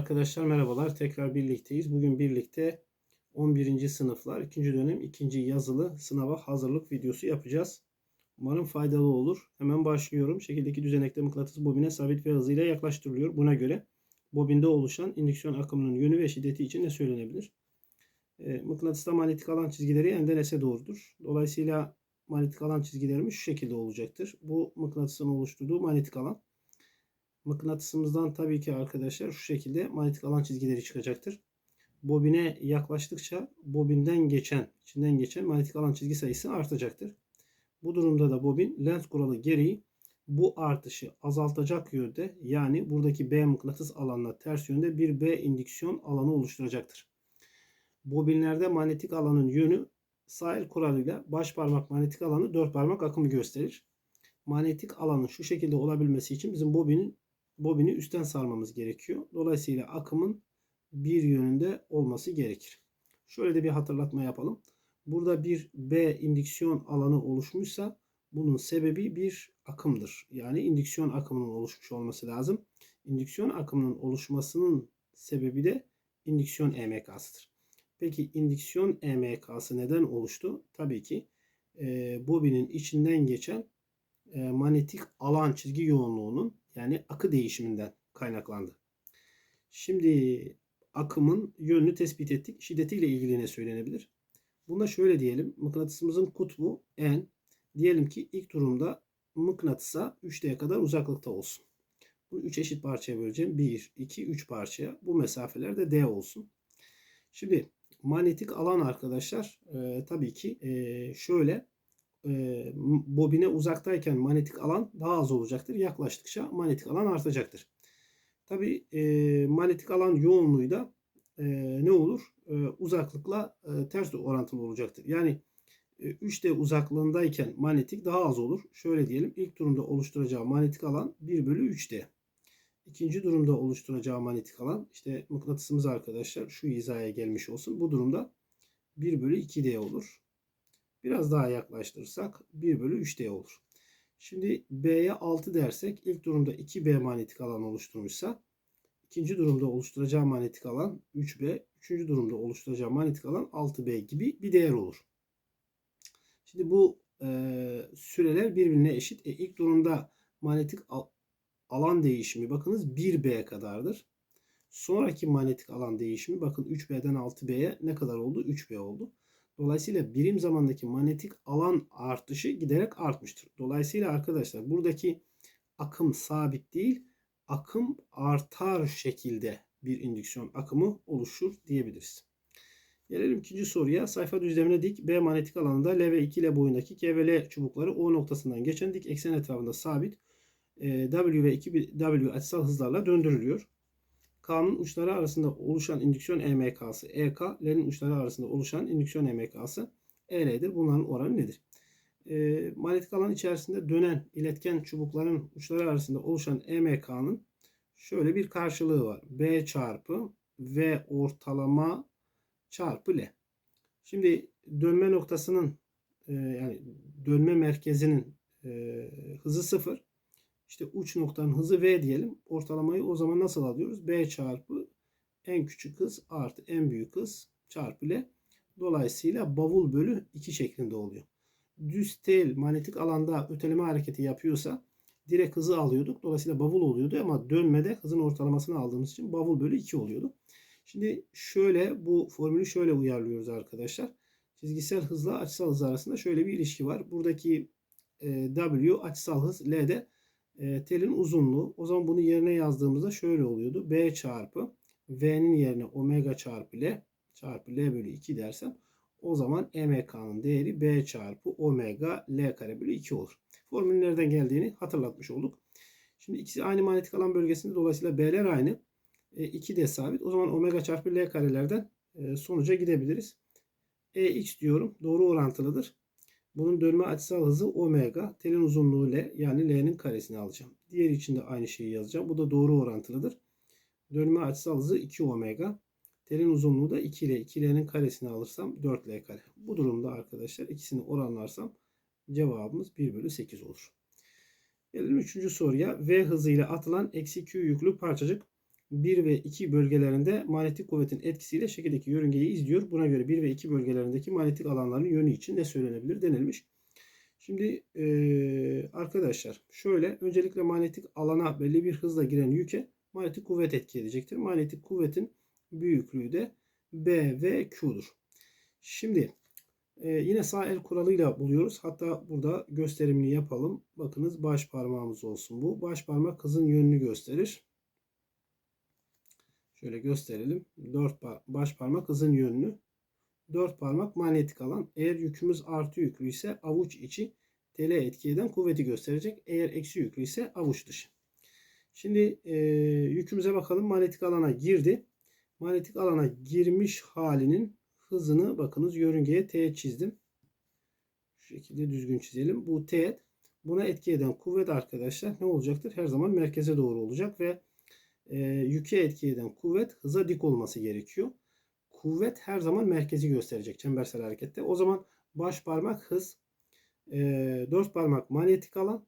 arkadaşlar merhabalar. Tekrar birlikteyiz. Bugün birlikte 11. sınıflar 2. dönem 2. yazılı sınava hazırlık videosu yapacağız. Umarım faydalı olur. Hemen başlıyorum. Şekildeki düzenekte mıknatıs bobine sabit ve hızıyla yaklaştırılıyor. Buna göre bobinde oluşan indüksiyon akımının yönü ve şiddeti için ne söylenebilir? E, mıknatısta manyetik alan çizgileri enden S'e doğrudur. Dolayısıyla manyetik alan çizgilerimiz şu şekilde olacaktır. Bu mıknatısın oluşturduğu manyetik alan mıknatısımızdan tabii ki arkadaşlar şu şekilde manyetik alan çizgileri çıkacaktır. Bobine yaklaştıkça bobinden geçen, içinden geçen manyetik alan çizgi sayısı artacaktır. Bu durumda da bobin lens kuralı gereği bu artışı azaltacak yönde yani buradaki B mıknatıs alanına ters yönde bir B indüksiyon alanı oluşturacaktır. Bobinlerde manyetik alanın yönü sağ el kuralıyla baş parmak manyetik alanı dört parmak akımı gösterir. Manyetik alanın şu şekilde olabilmesi için bizim bobinin bobini üstten sarmamız gerekiyor. Dolayısıyla akımın bir yönünde olması gerekir. Şöyle de bir hatırlatma yapalım. Burada bir B indüksiyon alanı oluşmuşsa bunun sebebi bir akımdır. Yani indüksiyon akımının oluşmuş olması lazım. İndüksiyon akımının oluşmasının sebebi de indüksiyon EMK'sıdır. Peki indüksiyon EMK'sı neden oluştu? Tabii ki e, bobinin içinden geçen e, manyetik alan çizgi yoğunluğunun yani akı değişiminden kaynaklandı. Şimdi akımın yönünü tespit ettik. Şiddetiyle ilgili ne söylenebilir? Bunda şöyle diyelim. Mıknatısımızın kutbu N. Diyelim ki ilk durumda mıknatısa 3D'ye kadar uzaklıkta olsun. Bunu 3 eşit parçaya böleceğim. 1, 2, 3 parçaya. Bu mesafeler de D olsun. Şimdi manyetik alan arkadaşlar e, tabii ki e, şöyle bobine uzaktayken manyetik alan daha az olacaktır. Yaklaştıkça manyetik alan artacaktır. Tabi e, manyetik alan yoğunluğu da e, ne olur? E, uzaklıkla e, ters orantılı olacaktır. Yani e, 3D uzaklığındayken manyetik daha az olur. Şöyle diyelim ilk durumda oluşturacağı manyetik alan 1 bölü 3D. İkinci durumda oluşturacağı manyetik alan işte mıknatısımız arkadaşlar şu hizaya gelmiş olsun. Bu durumda 1 bölü 2D olur. Biraz daha yaklaştırırsak 1 bölü 3D olur. Şimdi B'ye 6 dersek ilk durumda 2B manyetik alan oluşturmuşsa ikinci durumda oluşturacağı manyetik alan 3B, üçüncü durumda oluşturacağı manyetik alan 6B gibi bir değer olur. Şimdi bu e, süreler birbirine eşit. E, ilk durumda manyetik alan değişimi bakınız 1B kadardır. Sonraki manyetik alan değişimi bakın 3B'den 6B'ye ne kadar oldu? 3B oldu. Dolayısıyla birim zamandaki manyetik alan artışı giderek artmıştır. Dolayısıyla arkadaşlar buradaki akım sabit değil, akım artar şekilde bir indüksiyon akımı oluşur diyebiliriz. Gelelim ikinci soruya. Sayfa düzlemine dik B manyetik alanında L ve 2 L boyundaki K ve L çubukları O noktasından geçen dik eksen etrafında sabit W ve 2W açısal hızlarla döndürülüyor. K'nın uçları arasında oluşan indüksiyon EMK'sı EK, L'nin uçları arasında oluşan indüksiyon EMK'sı EL'dir. Bunların oranı nedir? E, manyetik alan içerisinde dönen iletken çubukların uçları arasında oluşan EMK'nın şöyle bir karşılığı var. B çarpı V ortalama çarpı L. Şimdi dönme noktasının e, yani dönme merkezinin e, hızı sıfır. İşte uç noktanın hızı V diyelim. Ortalamayı o zaman nasıl alıyoruz? B çarpı en küçük hız artı en büyük hız çarpı L. Dolayısıyla bavul bölü 2 şeklinde oluyor. Düz tel manyetik alanda öteleme hareketi yapıyorsa direkt hızı alıyorduk. Dolayısıyla bavul oluyordu ama dönmede hızın ortalamasını aldığımız için bavul bölü 2 oluyordu. Şimdi şöyle bu formülü şöyle uyarlıyoruz arkadaşlar. Çizgisel hızla açısal hız arasında şöyle bir ilişki var. Buradaki W açısal hız L'de e, telin uzunluğu. O zaman bunu yerine yazdığımızda şöyle oluyordu. B çarpı V'nin yerine omega çarpı L çarpı L bölü 2 dersem o zaman MK'nın değeri B çarpı omega L kare bölü 2 olur. Formülün nereden geldiğini hatırlatmış olduk. Şimdi ikisi aynı manyetik alan bölgesinde dolayısıyla B'ler aynı. E, 2 de sabit. O zaman omega çarpı L karelerden e, sonuca gidebiliriz. EX diyorum. Doğru orantılıdır. Bunun dönme açısal hızı omega. Telin uzunluğu L yani L'nin karesini alacağım. Diğer için de aynı şeyi yazacağım. Bu da doğru orantılıdır. Dönme açısal hızı 2 omega. Telin uzunluğu da 2 L. 2 L'nin karesini alırsam 4 L kare. Bu durumda arkadaşlar ikisini oranlarsam cevabımız 1 bölü 8 olur. Gelelim 3. soruya. V hızıyla atılan eksi Q yüklü parçacık 1 ve 2 bölgelerinde manyetik kuvvetin etkisiyle şekildeki yörüngeyi izliyor. Buna göre 1 ve 2 bölgelerindeki manyetik alanların yönü için ne söylenebilir denilmiş. Şimdi e, arkadaşlar şöyle öncelikle manyetik alana belli bir hızla giren yüke manyetik kuvvet etki edecektir. Manyetik kuvvetin büyüklüğü de B ve Q'dur. Şimdi e, yine sağ el kuralıyla buluyoruz. Hatta burada gösterimini yapalım. Bakınız baş parmağımız olsun bu. Baş parmak hızın yönünü gösterir. Şöyle gösterelim. Dört par baş parmak hızın yönünü. Dört parmak manyetik alan. Eğer yükümüz artı yüklü ise avuç içi tele etki eden kuvveti gösterecek. Eğer eksi yüklü ise avuç dışı. Şimdi e, yükümüze bakalım. Manyetik alana girdi. Manyetik alana girmiş halinin hızını bakınız yörüngeye T çizdim. Şu şekilde düzgün çizelim. Bu T buna etki eden kuvvet arkadaşlar ne olacaktır? Her zaman merkeze doğru olacak ve e, yüke etki eden kuvvet hıza dik olması gerekiyor. Kuvvet her zaman merkezi gösterecek çembersel harekette. O zaman baş parmak hız, e, dört parmak manyetik alan.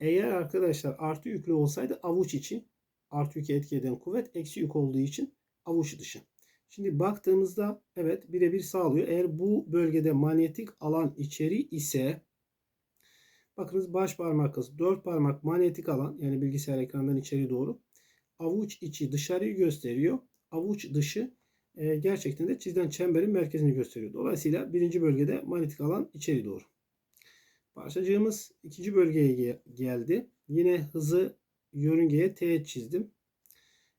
Eğer arkadaşlar artı yüklü olsaydı avuç içi artı yüke etki eden kuvvet eksi yük olduğu için avuç dışı. Şimdi baktığımızda evet birebir sağlıyor. Eğer bu bölgede manyetik alan içeri ise bakınız baş parmak hız, dört parmak manyetik alan yani bilgisayar ekranından içeri doğru avuç içi dışarıyı gösteriyor. Avuç dışı e, gerçekten de çizilen çemberin merkezini gösteriyor. Dolayısıyla birinci bölgede manyetik alan içeri doğru. Parçacığımız ikinci bölgeye geldi. Yine hızı yörüngeye teğet çizdim.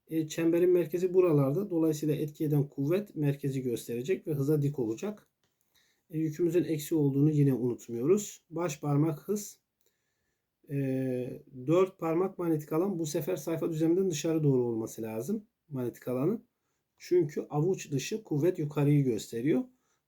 E, çemberin merkezi buralarda. Dolayısıyla etki eden kuvvet merkezi gösterecek ve hıza dik olacak. E, yükümüzün eksi olduğunu yine unutmuyoruz. Baş parmak hız. E, 4 parmak manyetik alan bu sefer sayfa düzleminden dışarı doğru olması lazım. Manyetik alanın. Çünkü avuç dışı kuvvet yukarıyı gösteriyor.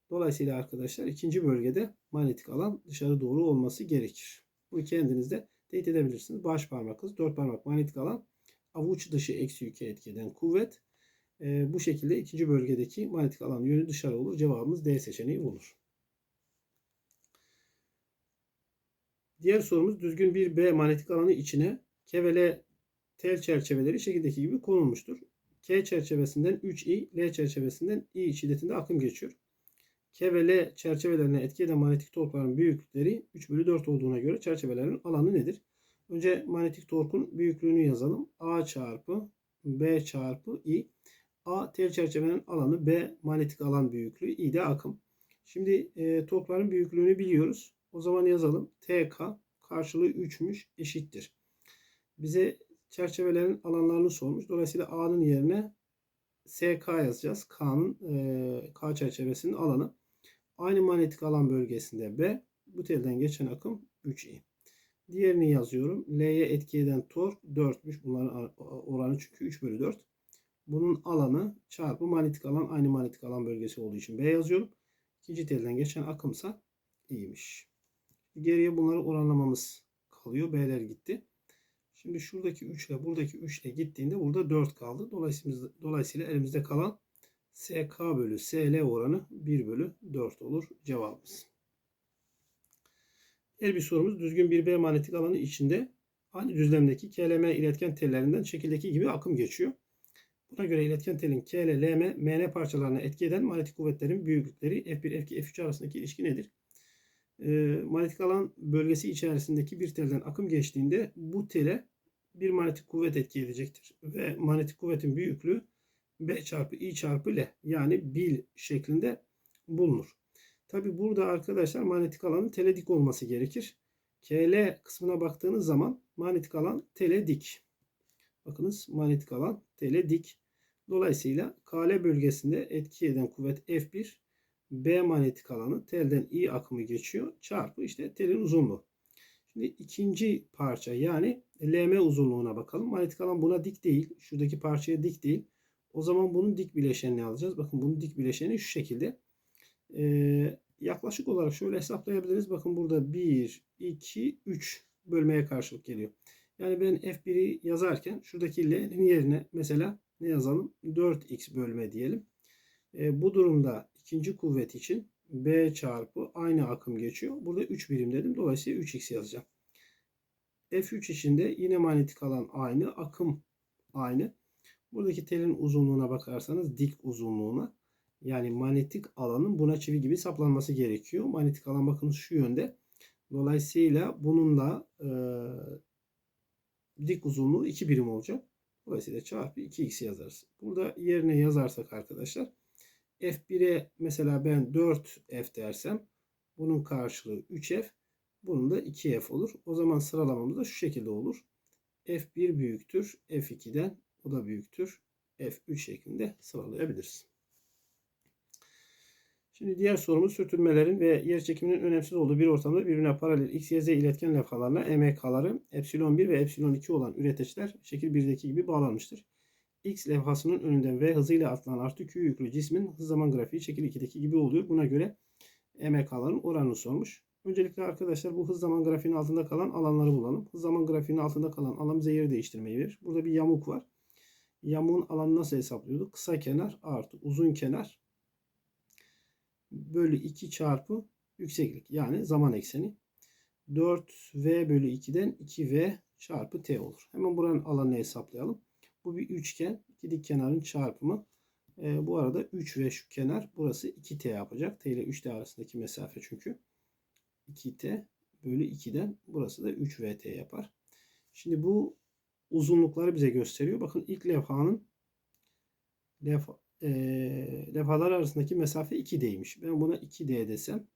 Dolayısıyla arkadaşlar ikinci bölgede manyetik alan dışarı doğru olması gerekir. Bu kendinizde teyit edebilirsiniz. Baş parmak hız, dört parmak manyetik alan, avuç dışı eksi yüke etki eden kuvvet. Ee, bu şekilde ikinci bölgedeki manyetik alan yönü dışarı olur. Cevabımız D seçeneği olur. Diğer sorumuz düzgün bir B manyetik alanı içine K ve L tel çerçeveleri şekildeki gibi konulmuştur. K çerçevesinden 3i, L çerçevesinden i şiddetinde akım geçiyor. K ve L çerçevelerine etki eden manyetik torkların büyüklükleri 3 bölü 4 olduğuna göre çerçevelerin alanı nedir? Önce manyetik torkun büyüklüğünü yazalım. A çarpı B çarpı I. A tel çerçevenin alanı, B manyetik alan büyüklüğü, I de akım. Şimdi e, torkların büyüklüğünü biliyoruz. O zaman yazalım. TK karşılığı 3'müş eşittir. Bize çerçevelerin alanlarını sormuş. Dolayısıyla A'nın yerine SK yazacağız. K'nın e, K çerçevesinin alanı. Aynı manyetik alan bölgesinde B. Bu telden geçen akım 3i. Diğerini yazıyorum. L'ye etki eden tork 4'müş. Bunların oranı çünkü 3 bölü 4. Bunun alanı çarpı manyetik alan aynı manyetik alan bölgesi olduğu için B yazıyorum. İkinci telden geçen akımsa i'ymiş. Geriye bunları oranlamamız kalıyor. B'ler gitti. Şimdi şuradaki 3 ile buradaki 3 ile gittiğinde burada 4 kaldı. Dolayısıyla, dolayısıyla elimizde kalan SK bölü SL oranı 1 bölü 4 olur cevabımız. Diğer bir sorumuz düzgün bir B manyetik alanı içinde aynı düzlemdeki KLM iletken tellerinden şekildeki gibi akım geçiyor. Buna göre iletken telin K ile LM, MN parçalarına etki eden manyetik kuvvetlerin büyüklükleri F1, F2, F3 arasındaki ilişki nedir? E, manyetik alan bölgesi içerisindeki bir telden akım geçtiğinde bu tele bir manyetik kuvvet etki edecektir. Ve manyetik kuvvetin büyüklüğü B çarpı I çarpı L yani bil şeklinde bulunur. Tabi burada arkadaşlar manyetik alanın tele dik olması gerekir. KL kısmına baktığınız zaman manyetik alan tele dik. Bakınız manyetik alan tele dik. Dolayısıyla KL bölgesinde etki eden kuvvet F1 B manyetik alanı telden I akımı geçiyor. Çarpı işte telin uzunluğu. Şimdi ikinci parça yani LM uzunluğuna bakalım. Manyetik alan buna dik değil. Şuradaki parçaya dik değil. O zaman bunun dik bileşenini alacağız. Bakın bunun dik bileşeni şu şekilde. Ee, yaklaşık olarak şöyle hesaplayabiliriz. Bakın burada 1, 2, 3 bölmeye karşılık geliyor. Yani ben F1'i yazarken şuradaki L'nin yerine mesela ne yazalım? 4x bölme diyelim. E, bu durumda ikinci kuvvet için B çarpı aynı akım geçiyor. Burada 3 birim dedim. Dolayısıyla 3x yazacağım. F3 için de yine manyetik alan aynı. Akım aynı. Buradaki telin uzunluğuna bakarsanız dik uzunluğuna yani manyetik alanın buna çivi gibi saplanması gerekiyor. Manyetik alan bakın şu yönde. Dolayısıyla bunun da e, dik uzunluğu 2 birim olacak. Dolayısıyla çarpı 2x yazarız. Burada yerine yazarsak arkadaşlar f1'e mesela ben 4f dersem bunun karşılığı 3f bunun da 2f olur. O zaman sıralamamız da şu şekilde olur. f1 büyüktür f2'den o da büyüktür f3 şeklinde sıralayabiliriz. Şimdi diğer sorumuz sürtünmelerin ve yer çekiminin önemsiz olduğu bir ortamda birbirine paralel x, y, z iletken levhalarla EMK'ları epsilon 1 ve epsilon 2 olan üreteçler şekil 1'deki gibi bağlanmıştır. X levhasının önünden v hızıyla atılan artı Q yüklü cismin hız zaman grafiği şekil 2'deki gibi oluyor. Buna göre EMK'ların oranını sormuş. Öncelikle arkadaşlar bu hız zaman grafiğinin altında kalan alanları bulalım. Hız zaman grafiğinin altında kalan alan bize yer değiştirmeyi verir. Burada bir yamuk var. Yamuğun alanı nasıl hesaplıyorduk? Kısa kenar artı uzun kenar bölü 2 çarpı yükseklik yani zaman ekseni. 4v bölü 2'den 2v çarpı t olur. Hemen buranın alanını hesaplayalım. Bu bir üçgen. İki dik kenarın çarpımı. E, bu arada 3v şu kenar. Burası 2t yapacak. t ile 3t arasındaki mesafe çünkü. 2t bölü 2'den burası da 3vt yapar. Şimdi bu uzunlukları bize gösteriyor. Bakın ilk levhanın levha, e, levhalar arasındaki mesafe 2D'ymiş. Ben buna 2D desem.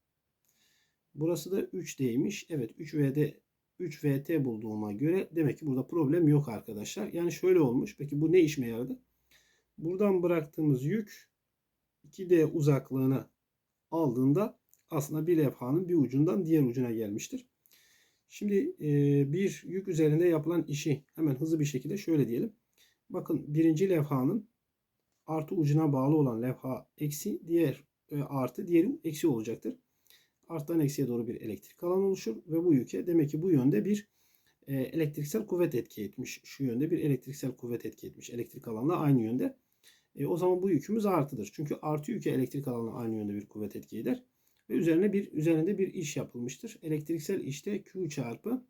Burası da 3D'ymiş. Evet 3V'de 3VT bulduğuma göre demek ki burada problem yok arkadaşlar. Yani şöyle olmuş. Peki bu ne işime yaradı? Buradan bıraktığımız yük 2D uzaklığına aldığında aslında bir levhanın bir ucundan diğer ucuna gelmiştir. Şimdi e, bir yük üzerinde yapılan işi hemen hızlı bir şekilde şöyle diyelim. Bakın birinci levhanın artı ucuna bağlı olan levha eksi diğer e, artı diğeri eksi olacaktır. Arttan eksiye doğru bir elektrik alan oluşur ve bu yüke demek ki bu yönde bir e, elektriksel kuvvet etki etmiş. Şu yönde bir elektriksel kuvvet etki etmiş. Elektrik alanla aynı yönde. E, o zaman bu yükümüz artıdır. Çünkü artı yüke elektrik alanla aynı yönde bir kuvvet etki eder. Ve üzerine bir üzerinde bir iş yapılmıştır. Elektriksel işte Q çarpı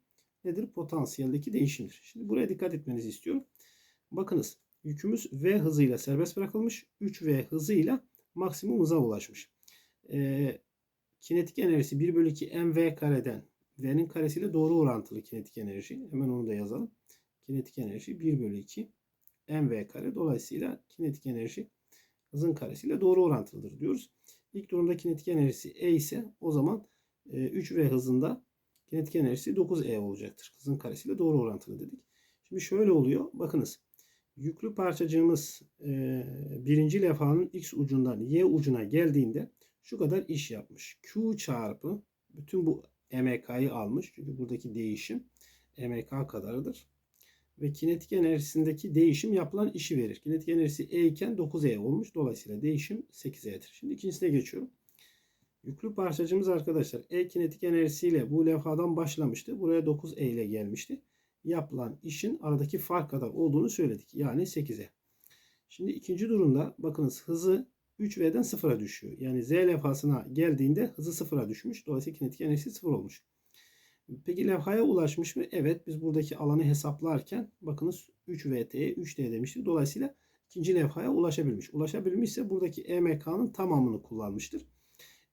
nedir? Potansiyeldeki değişimdir. Şimdi buraya dikkat etmenizi istiyorum. Bakınız yükümüz V hızıyla serbest bırakılmış. 3V hızıyla maksimum hıza ulaşmış. Ee, kinetik enerjisi 1 bölü 2 mv kareden V'nin karesiyle doğru orantılı kinetik enerji. Hemen onu da yazalım. Kinetik enerji 1 bölü 2 mv kare. Dolayısıyla kinetik enerji hızın karesiyle doğru orantılıdır diyoruz. İlk durumda kinetik enerjisi E ise o zaman 3V e, hızında kinetik enerjisi 9E olacaktır. Hızın karesiyle doğru orantılı dedik. Şimdi şöyle oluyor. Bakınız. Yüklü parçacığımız e, birinci levhanın X ucundan Y ucuna geldiğinde şu kadar iş yapmış. Q çarpı bütün bu MK'yı almış. Çünkü buradaki değişim MK kadardır. Ve kinetik enerjisindeki değişim yapılan işi verir. Kinetik enerjisi E iken 9E olmuş. Dolayısıyla değişim 8E'dir. Şimdi ikincisine geçiyorum. Yüklü parçacığımız arkadaşlar E kinetik enerjisiyle bu levhadan başlamıştı. Buraya 9E ile gelmişti yapılan işin aradaki fark kadar olduğunu söyledik. Yani 8'e. Şimdi ikinci durumda bakınız hızı 3V'den 0'a düşüyor. Yani Z levhasına geldiğinde hızı 0'a düşmüş. Dolayısıyla kinetik enerjisi 0 olmuş. Peki levhaya ulaşmış mı? Evet biz buradaki alanı hesaplarken bakınız 3VT'ye 3D demiştik. Dolayısıyla ikinci levhaya ulaşabilmiş. Ulaşabilmişse buradaki EMK'nın tamamını kullanmıştır.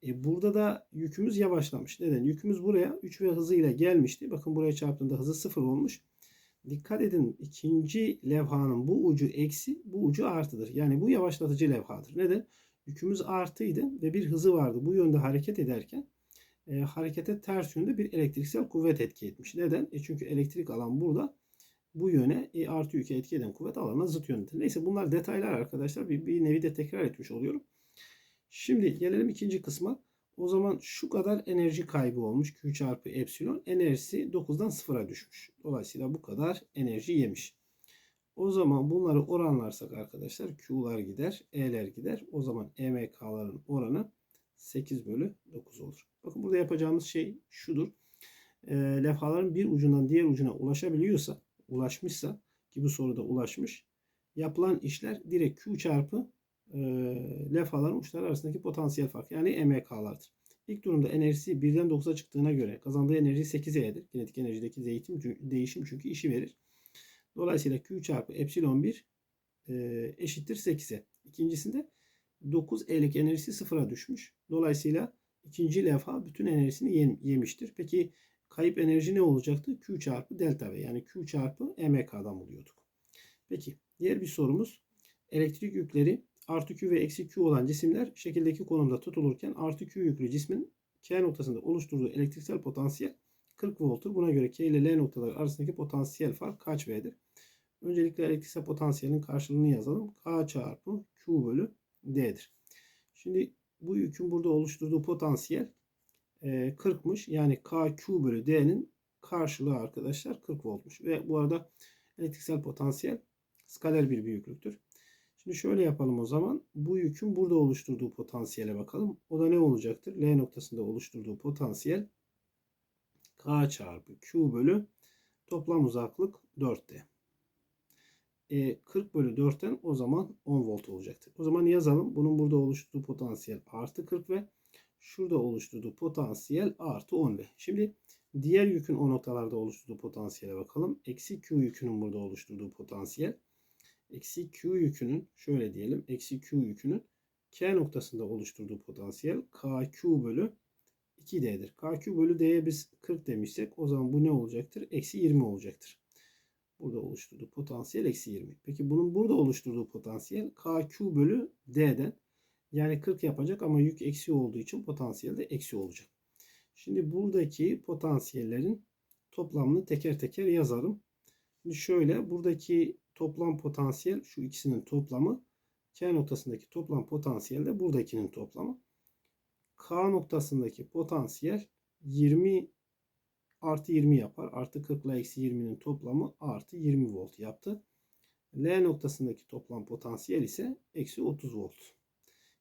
E burada da yükümüz yavaşlamış. Neden? Yükümüz buraya 3 ve hızıyla gelmişti. Bakın buraya çarptığında hızı 0 olmuş. Dikkat edin ikinci levhanın bu ucu eksi bu ucu artıdır. Yani bu yavaşlatıcı levhadır. Neden? Yükümüz artıydı ve bir hızı vardı. Bu yönde hareket ederken e, harekete ters yönde bir elektriksel kuvvet etki etmiş. Neden? E çünkü elektrik alan burada bu yöne e, artı yüke etki eden kuvvet alana zıt yöndedir. Neyse bunlar detaylar arkadaşlar. Bir, bir nevi de tekrar etmiş oluyorum. Şimdi gelelim ikinci kısma. O zaman şu kadar enerji kaybı olmuş. Q çarpı epsilon. Enerjisi 9'dan 0'a düşmüş. Dolayısıyla bu kadar enerji yemiş. O zaman bunları oranlarsak arkadaşlar Q'lar gider, E'ler gider. O zaman EMK'ların oranı 8 bölü 9 olur. Bakın burada yapacağımız şey şudur. E, levhaların bir ucundan diğer ucuna ulaşabiliyorsa, ulaşmışsa ki bu soruda ulaşmış. Yapılan işler direkt Q çarpı e, levhaların uçları arasındaki potansiyel fark yani EMK'lardır. İlk durumda enerjisi 1'den 9'a çıktığına göre kazandığı enerji 8E'dir. Kinetik enerjideki değişim, değişim çünkü işi verir. Dolayısıyla Q çarpı epsilon 1 e, eşittir 8'e. İkincisinde 9E'lik enerjisi sıfıra düşmüş. Dolayısıyla ikinci levha bütün enerjisini yem, yemiştir. Peki kayıp enerji ne olacaktı? Q çarpı delta V yani Q çarpı MK'dan buluyorduk. Peki diğer bir sorumuz elektrik yükleri artı Q ve eksi Q olan cisimler şekildeki konumda tutulurken artı Q yüklü cismin K noktasında oluşturduğu elektriksel potansiyel 40 volttur. Buna göre K ile L noktaları arasındaki potansiyel fark kaç V'dir? Öncelikle elektriksel potansiyelin karşılığını yazalım. K çarpı Q bölü D'dir. Şimdi bu yükün burada oluşturduğu potansiyel 40'mış. Yani KQ bölü D'nin karşılığı arkadaşlar 40 voltmuş. Ve bu arada elektriksel potansiyel skaler bir büyüklüktür. Şimdi şöyle yapalım o zaman. Bu yükün burada oluşturduğu potansiyele bakalım. O da ne olacaktır? L noktasında oluşturduğu potansiyel K çarpı Q bölü toplam uzaklık 4D. E, 40 bölü 4'ten o zaman 10 volt olacaktır. O zaman yazalım. Bunun burada oluşturduğu potansiyel artı 40 ve şurada oluşturduğu potansiyel artı 10V. Şimdi diğer yükün o noktalarda oluşturduğu potansiyele bakalım. Eksi Q yükünün burada oluşturduğu potansiyel. Eksi Q yükünün şöyle diyelim. Eksi Q yükünün K noktasında oluşturduğu potansiyel KQ bölü 2D'dir. KQ bölü D'ye biz 40 demişsek o zaman bu ne olacaktır? Eksi 20 olacaktır. Burada oluşturduğu potansiyel eksi 20. Peki bunun burada oluşturduğu potansiyel KQ bölü D'den yani 40 yapacak ama yük eksi olduğu için potansiyel de eksi olacak. Şimdi buradaki potansiyellerin toplamını teker teker yazarım. Şimdi şöyle buradaki toplam potansiyel şu ikisinin toplamı. K noktasındaki toplam potansiyel de buradakinin toplamı. K noktasındaki potansiyel 20 artı 20 yapar. Artı 40 ile eksi 20'nin toplamı artı 20 volt yaptı. L noktasındaki toplam potansiyel ise eksi 30 volt.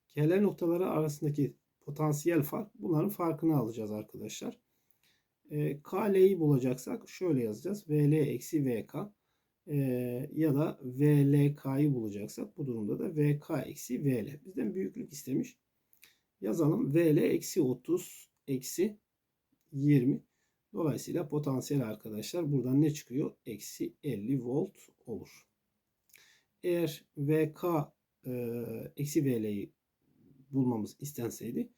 KL noktaları arasındaki potansiyel fark bunların farkını alacağız arkadaşlar. E, KL'yi bulacaksak şöyle yazacağız. VL eksi VK e, ya da VLK'yı bulacaksak bu durumda da VK eksi VL. Bizden büyüklük istemiş. Yazalım. VL eksi 30 eksi 20. Dolayısıyla potansiyel arkadaşlar buradan ne çıkıyor? Eksi 50 volt olur. Eğer VK e, eksi VL'yi bulmamız istenseydi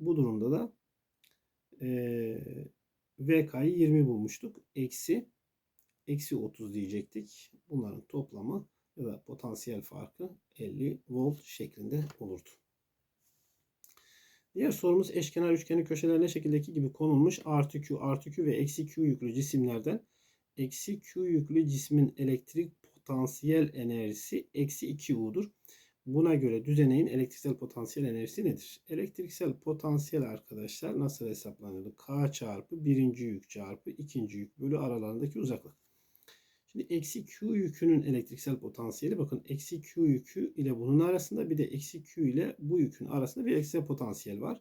bu durumda da e, VK'yı 20 bulmuştuk. Eksi eksi 30 diyecektik. Bunların toplamı da potansiyel farkı 50 volt şeklinde olurdu. Diğer sorumuz eşkenar üçgenin köşelerine şekildeki gibi konulmuş artı Q, artı Q ve eksi Q yüklü cisimlerden eksi Q yüklü cismin elektrik potansiyel enerjisi eksi 2U'dur. Buna göre düzeneğin elektriksel potansiyel enerjisi nedir? Elektriksel potansiyel arkadaşlar nasıl hesaplanıyordu? K çarpı birinci yük çarpı ikinci yük bölü aralarındaki uzaklık. Şimdi eksi Q yükünün elektriksel potansiyeli bakın eksi Q yükü ile bunun arasında bir de eksi Q ile bu yükün arasında bir elektriksel potansiyel var.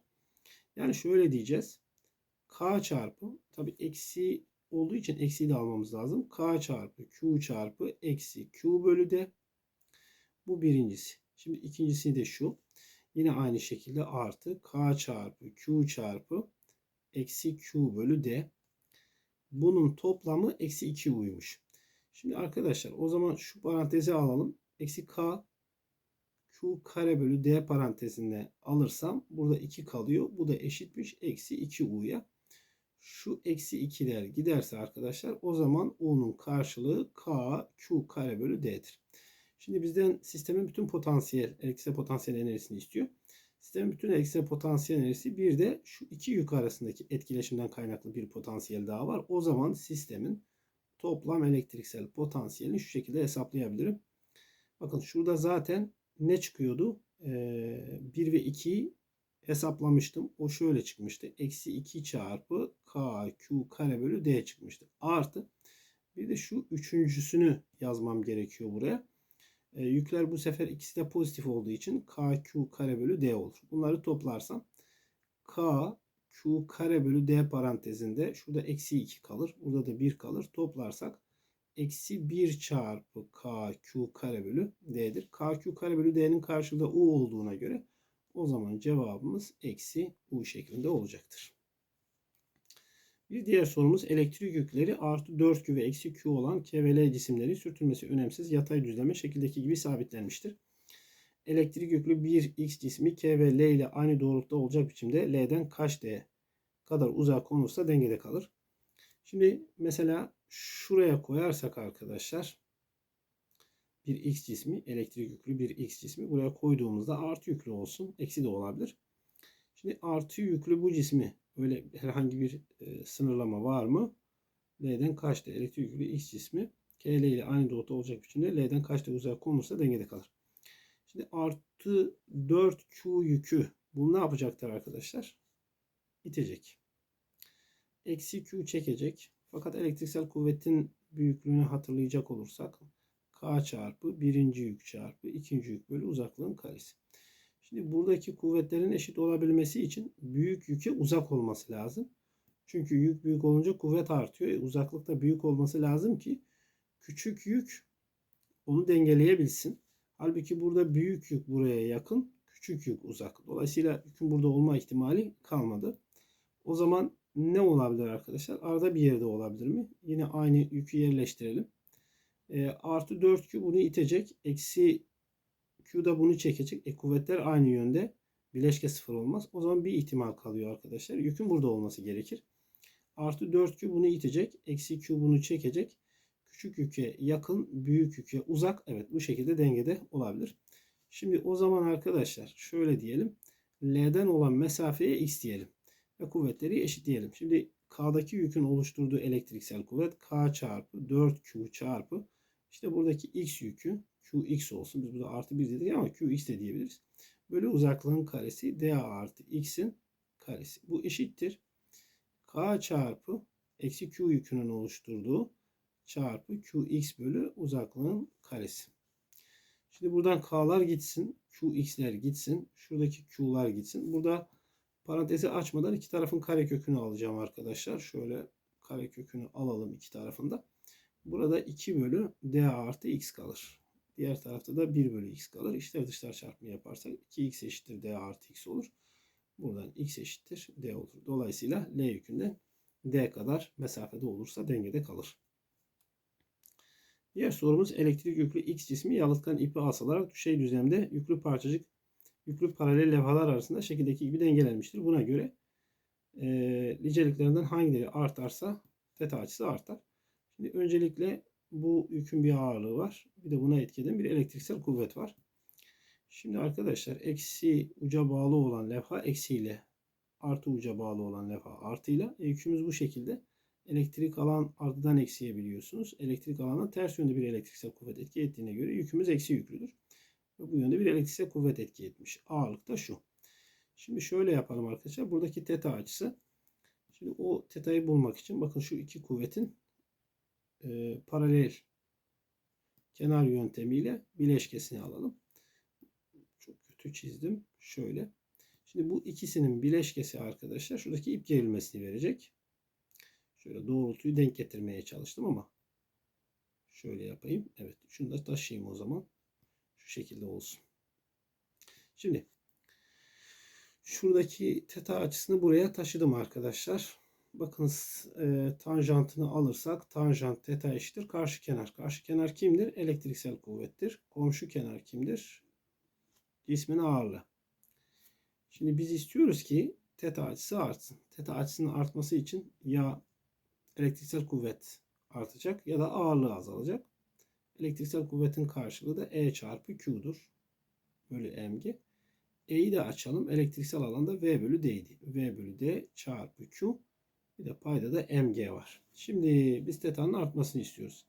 Yani şöyle diyeceğiz. K çarpı tabi eksi olduğu için eksiyi de almamız lazım. K çarpı Q çarpı eksi Q bölü D. Bu birincisi. Şimdi ikincisi de şu. Yine aynı şekilde artı K çarpı Q çarpı eksi Q bölü D. Bunun toplamı eksi 2 uymuş. Şimdi arkadaşlar o zaman şu parantezi alalım. Eksi K Q kare bölü D parantezinde alırsam burada 2 kalıyor. Bu da eşitmiş eksi 2 U'ya. Şu eksi 2'ler giderse arkadaşlar o zaman U'nun karşılığı K Q kare bölü D'dir. Şimdi bizden sistemin bütün potansiyel, elektriksel potansiyel enerjisini istiyor. Sistemin bütün elektriksel potansiyel enerjisi bir de şu iki yük arasındaki etkileşimden kaynaklı bir potansiyel daha var. O zaman sistemin toplam elektriksel potansiyelini şu şekilde hesaplayabilirim. Bakın şurada zaten ne çıkıyordu? Ee, 1 ve 2'yi hesaplamıştım. O şöyle çıkmıştı. Eksi 2 çarpı KQ kare bölü D çıkmıştı. Artı bir de şu üçüncüsünü yazmam gerekiyor buraya. E, yükler bu sefer ikisi de pozitif olduğu için KQ kare bölü D olur. Bunları toplarsam K Q kare bölü D parantezinde şurada eksi 2 kalır. Burada da 1 kalır. Toplarsak eksi 1 çarpı KQ kare bölü D'dir. KQ kare bölü D'nin karşılığı U olduğuna göre o zaman cevabımız eksi U şeklinde olacaktır. Bir diğer sorumuz elektrik yükleri artı 4Q ve eksi Q olan K ve cisimleri sürtünmesi önemsiz yatay düzleme şekildeki gibi sabitlenmiştir. Elektrik yüklü bir X cismi K ve L ile aynı doğrultuda olacak biçimde L'den kaç D kadar uzağa konulursa dengede kalır. Şimdi mesela şuraya koyarsak arkadaşlar bir X cismi elektrik yüklü bir X cismi buraya koyduğumuzda artı yüklü olsun. Eksi de olabilir. Şimdi artı yüklü bu cismi öyle herhangi bir e, sınırlama var mı? L'den kaçta elektrik yüklü X cismi KL ile aynı doğrultuda olacak biçimde L'den kaçta uzak konulursa dengede kalır. Şimdi artı 4Q yükü bunu ne yapacaktır arkadaşlar? İtecek. Eksi Q çekecek. Fakat elektriksel kuvvetin büyüklüğünü hatırlayacak olursak K çarpı birinci yük çarpı ikinci yük bölü uzaklığın karesi. Şimdi buradaki kuvvetlerin eşit olabilmesi için büyük yüke uzak olması lazım. Çünkü yük büyük olunca kuvvet artıyor. E, uzaklık da büyük olması lazım ki küçük yük onu dengeleyebilsin. Halbuki burada büyük yük buraya yakın, küçük yük uzak. Dolayısıyla yükün burada olma ihtimali kalmadı. O zaman ne olabilir arkadaşlar? Arada bir yerde olabilir mi? Yine aynı yükü yerleştirelim. E, artı 4Q bunu itecek. Eksi Q da bunu çekecek. E, kuvvetler aynı yönde. Bileşke sıfır olmaz. O zaman bir ihtimal kalıyor arkadaşlar. Yükün burada olması gerekir. Artı 4Q bunu itecek. Eksi Q bunu çekecek. Küçük yüke yakın, büyük yüke uzak. Evet bu şekilde dengede olabilir. Şimdi o zaman arkadaşlar şöyle diyelim. L'den olan mesafeye x diyelim. Ve kuvvetleri eşitleyelim. Şimdi K'daki yükün oluşturduğu elektriksel kuvvet K çarpı 4Q çarpı işte buradaki X yükü Qx olsun. Biz burada artı 1 dedik ama Qx de diyebiliriz. Böyle uzaklığın karesi dA artı X'in karesi. Bu eşittir. K çarpı eksi Q yükünün oluşturduğu çarpı Qx bölü uzaklığın karesi. Şimdi buradan K'lar gitsin. Qx'ler gitsin. Şuradaki Q'lar gitsin. Burada parantezi açmadan iki tarafın karekökünü alacağım arkadaşlar. Şöyle karekökünü alalım iki tarafında. Burada 2 bölü d artı x kalır. Diğer tarafta da 1 bölü x kalır. İşler dışlar çarpımı yaparsak 2x eşittir d artı x olur. Buradan x eşittir d olur. Dolayısıyla L yükünden d kadar mesafede olursa dengede kalır. Diğer sorumuz elektrik yüklü X cismi yalıtkan ipi asılarak düşey düzlemde yüklü parçacık yüklü paralel levhalar arasında şekildeki gibi dengelenmiştir. Buna göre e, niceliklerinden hangileri artarsa teta açısı artar. Şimdi öncelikle bu yükün bir ağırlığı var. Bir de buna etki bir elektriksel kuvvet var. Şimdi arkadaşlar eksi uca bağlı olan levha eksiyle artı uca bağlı olan levha artıyla e, yükümüz bu şekilde. Elektrik alan artıdan eksiye biliyorsunuz. Elektrik alana ters yönde bir elektriksel kuvvet etki ettiğine göre yükümüz eksi yüklüdür. Ve bu yönde bir elektriksel kuvvet etki etmiş. Ağırlık da şu. Şimdi şöyle yapalım arkadaşlar. Buradaki teta açısı. Şimdi o teta'yı bulmak için bakın şu iki kuvvetin e, paralel kenar yöntemiyle bileşkesini alalım. Çok kötü çizdim. Şöyle. Şimdi bu ikisinin bileşkesi arkadaşlar şuradaki ip gerilmesini verecek. Şöyle doğrultuyu denk getirmeye çalıştım ama şöyle yapayım. Evet şunu da taşıyayım o zaman. Şu şekilde olsun. Şimdi şuradaki teta açısını buraya taşıdım arkadaşlar. Bakınız e, tanjantını alırsak tanjant teta eşittir karşı kenar. Karşı kenar kimdir? Elektriksel kuvvettir. Komşu kenar kimdir? Cismin ağırlığı. Şimdi biz istiyoruz ki teta açısı artsın. Teta açısının artması için ya elektriksel kuvvet artacak ya da ağırlığı azalacak. Elektriksel kuvvetin karşılığı da E çarpı Q'dur. Bölü mg. E'yi de açalım. Elektriksel alanda V bölü D'ydi. V bölü D çarpı Q. Bir de payda da mg var. Şimdi biz tetanın artmasını istiyoruz.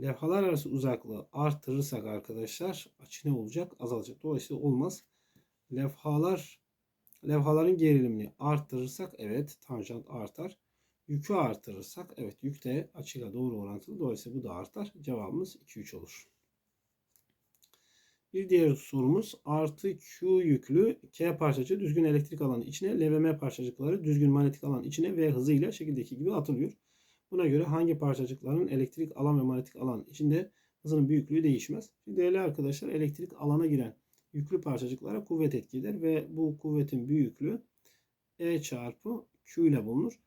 Levhalar arası uzaklığı arttırırsak arkadaşlar açı ne olacak? Azalacak. Dolayısıyla olmaz. Levhalar levhaların gerilimini arttırırsak evet tanjant artar. Yükü artırırsak evet yük de açıyla doğru orantılı. Dolayısıyla bu da artar. Cevabımız 2-3 olur. Bir diğer sorumuz artı Q yüklü K parçacığı düzgün elektrik alanı içine LVM parçacıkları düzgün manyetik alan içine V hızıyla şekildeki gibi atılıyor. Buna göre hangi parçacıkların elektrik alan ve manyetik alan içinde hızının büyüklüğü değişmez. Şimdi değerli arkadaşlar elektrik alana giren yüklü parçacıklara kuvvet etki eder ve bu kuvvetin büyüklüğü E çarpı Q ile bulunur.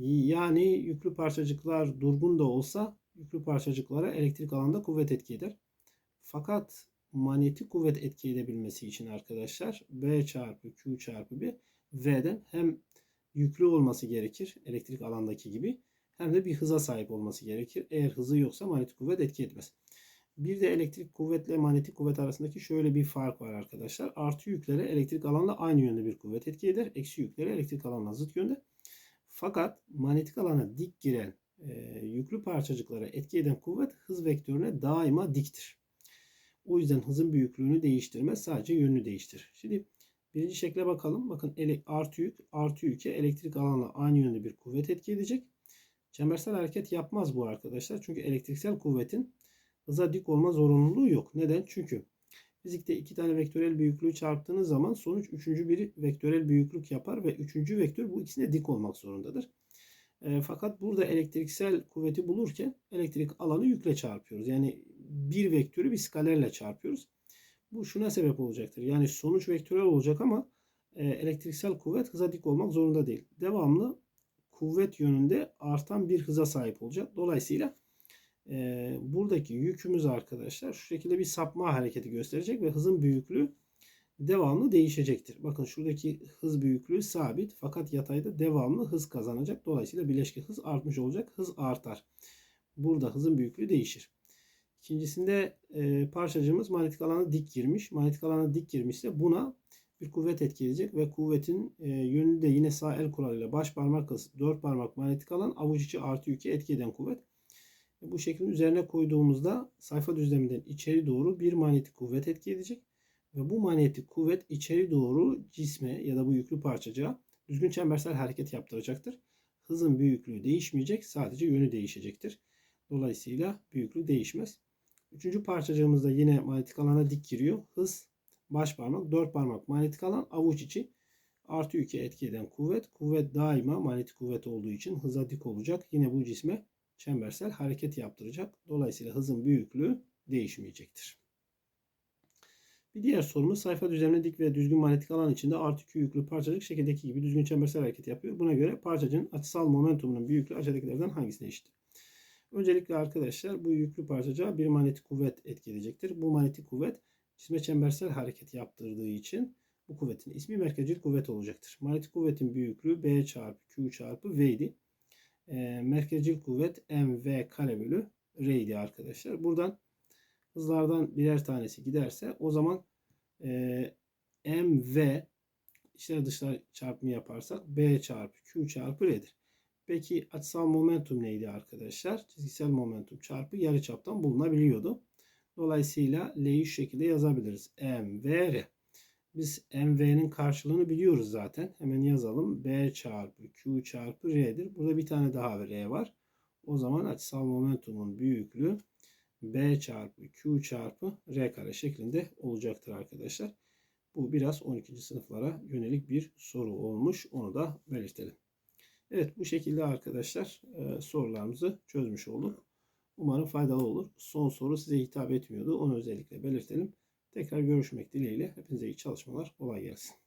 Yani yüklü parçacıklar durgun da olsa yüklü parçacıklara elektrik alanda kuvvet etki eder. Fakat manyetik kuvvet etki edebilmesi için arkadaşlar B çarpı Q çarpı B V'den hem yüklü olması gerekir elektrik alandaki gibi hem de bir hıza sahip olması gerekir. Eğer hızı yoksa manyetik kuvvet etki etmez. Bir de elektrik kuvvetle manyetik kuvvet arasındaki şöyle bir fark var arkadaşlar. Artı yüklere elektrik alanla aynı yönde bir kuvvet etki eder. Eksi yüklere elektrik alanla zıt yönde. Fakat manyetik alana dik giren e, yüklü parçacıklara etki eden kuvvet hız vektörüne daima diktir. O yüzden hızın büyüklüğünü değiştirmez. Sadece yönünü değiştirir. Şimdi birinci şekle bakalım. Bakın ele, artı yük artı yüke elektrik alanla aynı yönde bir kuvvet etki edecek. Çembersel hareket yapmaz bu arkadaşlar. Çünkü elektriksel kuvvetin hıza dik olma zorunluluğu yok. Neden? Çünkü fizikte iki tane vektörel büyüklüğü çarptığınız zaman sonuç üçüncü bir vektörel büyüklük yapar ve üçüncü vektör bu ikisine dik olmak zorundadır. E, fakat burada elektriksel kuvveti bulurken elektrik alanı yükle çarpıyoruz. Yani bir vektörü bir skalerle çarpıyoruz. Bu şuna sebep olacaktır. Yani sonuç vektörel olacak ama e, elektriksel kuvvet hıza dik olmak zorunda değil. Devamlı kuvvet yönünde artan bir hıza sahip olacak. Dolayısıyla e, buradaki yükümüz arkadaşlar şu şekilde bir sapma hareketi gösterecek ve hızın büyüklüğü devamlı değişecektir. Bakın şuradaki hız büyüklüğü sabit fakat yatayda devamlı hız kazanacak. Dolayısıyla bileşke hız artmış olacak. Hız artar. Burada hızın büyüklüğü değişir. İkincisinde e, parçacığımız manyetik alana dik girmiş. Manyetik alana dik girmişse buna bir kuvvet etki edecek ve kuvvetin e, yönü de yine sağ el kuralıyla baş parmak arası dört parmak manyetik alan avuç içi artı yüke etki eden kuvvet. Bu şeklin üzerine koyduğumuzda sayfa düzleminden içeri doğru bir manyetik kuvvet etki edecek. Ve bu manyetik kuvvet içeri doğru cisme ya da bu yüklü parçacığa düzgün çembersel hareket yaptıracaktır. Hızın büyüklüğü değişmeyecek, sadece yönü değişecektir. Dolayısıyla büyüklüğü değişmez. Üçüncü parçacığımız da yine manyetik alana dik giriyor. Hız baş parmak, dört parmak manyetik alan, avuç içi artı yükü etki eden kuvvet. Kuvvet daima manyetik kuvvet olduğu için hıza dik olacak. Yine bu cisme çembersel hareket yaptıracak. Dolayısıyla hızın büyüklüğü değişmeyecektir. Bir diğer sorumuz sayfa düzenine dik ve düzgün manyetik alan içinde artı Q yüklü parçacık şekildeki gibi düzgün çembersel hareket yapıyor. Buna göre parçacığın açısal momentumunun büyüklüğü aşağıdakilerden hangisine eşittir? Öncelikle arkadaşlar bu yüklü parçacığa bir manyetik kuvvet etki edecektir. Bu manyetik kuvvet cisme çembersel hareket yaptırdığı için bu kuvvetin ismi merkezcil kuvvet olacaktır. Manyetik kuvvetin büyüklüğü B çarpı Q çarpı V idi. E, merkezcil kuvvet mv kare bölü R idi arkadaşlar. Buradan hızlardan birer tanesi giderse o zaman e, mv içler dışlar çarpımı yaparsak B çarpı Q çarpı R'dir. Peki açısal momentum neydi arkadaşlar? Çizgisel momentum çarpı yarıçaptan bulunabiliyordu. Dolayısıyla L'yi şu şekilde yazabiliriz. M. Biz MV'nin karşılığını biliyoruz zaten. Hemen yazalım. B çarpı Q çarpı R'dir. Burada bir tane daha R var. O zaman açısal momentumun büyüklüğü B çarpı Q çarpı R kare şeklinde olacaktır arkadaşlar. Bu biraz 12. sınıflara yönelik bir soru olmuş. Onu da belirtelim. Evet bu şekilde arkadaşlar e, sorularımızı çözmüş olduk. Umarım faydalı olur. Son soru size hitap etmiyordu. Onu özellikle belirtelim. Tekrar görüşmek dileğiyle. Hepinize iyi çalışmalar. Kolay gelsin.